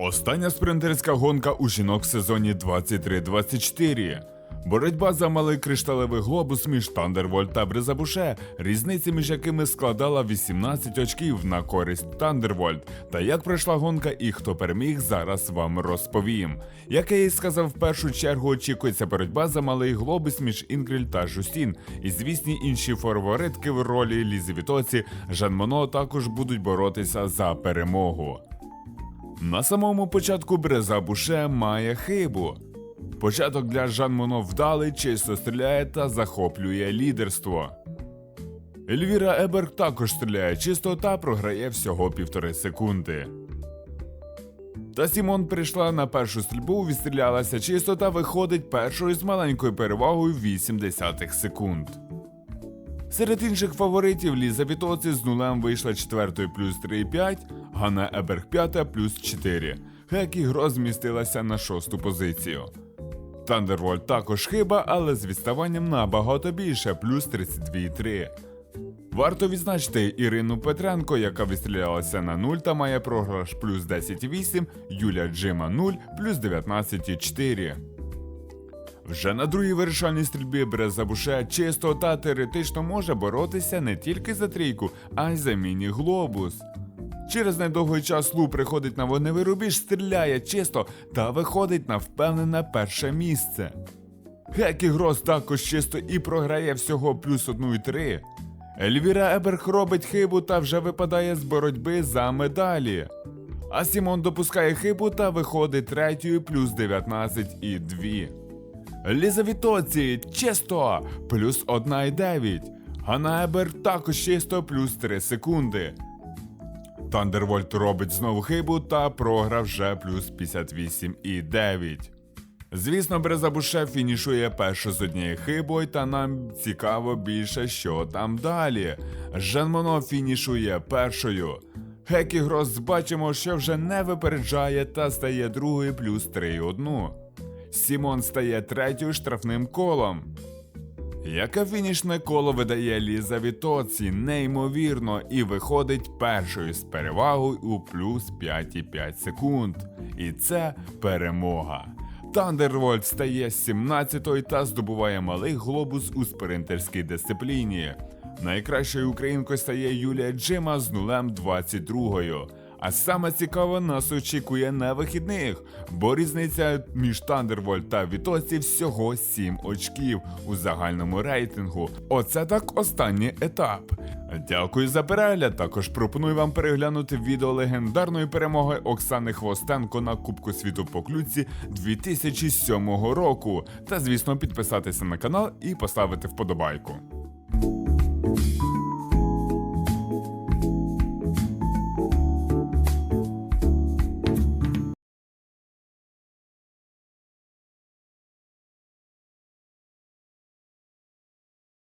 Остання спринтерська гонка у жінок в сезоні 23-24. Боротьба за малий кришталевий глобус між Тандервольт та Брезабуше, різниця між якими складала 18 очків на користь Тандервольт. Та як пройшла гонка і хто переміг, зараз вам розповім. Як я і сказав, в першу чергу очікується боротьба за малий глобус між Інгріль та Жустін. І звісні інші фаворитки в ролі Лізи Вітоці, Жан Моно також будуть боротися за перемогу. На самому початку Бреза Буше має хибу. Початок для Жан Моно вдалий, чисто стріляє та захоплює лідерство. Ельвіра Еберг також стріляє чисто та програє всього півтори секунди. Та Сімон прийшла на першу стрільбу, відстрілялася чисто та виходить першою з маленькою перевагою 8 секунд. Серед інших фаворитів Ліза Вітоці з нулем вийшла четвертою плюс 3,5, Ганна Еберг п'ята плюс 4. Хекі Гро змістилася на шосту позицію. Тандервольт також хиба, але з відставанням набагато більше плюс 32,3. Варто відзначити Ірину Петренко, яка відстрілялася на 0 та має програш плюс 10,8, Юля Джима 0 плюс 19,4. Вже на другій вирішальній стрільбі Брезабуше чисто та теоретично може боротися не тільки за трійку, а й за міні-глобус. Через недовгий час Лу приходить на вогневий рубіж, стріляє чисто та виходить на впевнене перше місце. Гекі Грос також чисто і програє всього плюс 1,3. Ельвіра Еберг робить хибу та вже випадає з боротьби за медалі. А Сімон допускає хибу та виходить третьою плюс 19,2. Ліза Вітоці чисто плюс 1,9. Ганна Ебер також чисто плюс 3 секунди. Тандервольт робить знову хибу та програв вже плюс 58,9. Звісно, Брезабуше фінішує першу з однією хибою, та нам цікаво більше, що там далі. Жан Моно фінішує першою. Гекі Грос бачимо, що вже не випереджає та стає другою плюс 3,1. Сімон стає третьою штрафним колом. Яке фінішне коло видає Ліза Вітоці, неймовірно, і виходить першою з перевагою у плюс 5,5 секунд. І це перемога. Тандервольт стає 17-ю та здобуває малий глобус у спринтерській дисципліні. Найкращою українкою стає Юлія Джима з нулем 22-ю. А саме цікаве нас очікує на вихідних, бо різниця між Тандервольт та Вітоці всього 7 очків у загальному рейтингу. Оце так останній етап. Дякую за перегляд. Також пропоную вам переглянути відео легендарної перемоги Оксани Хвостенко на Кубку світу по ключці 2007 року. Та звісно підписатися на канал і поставити вподобайку.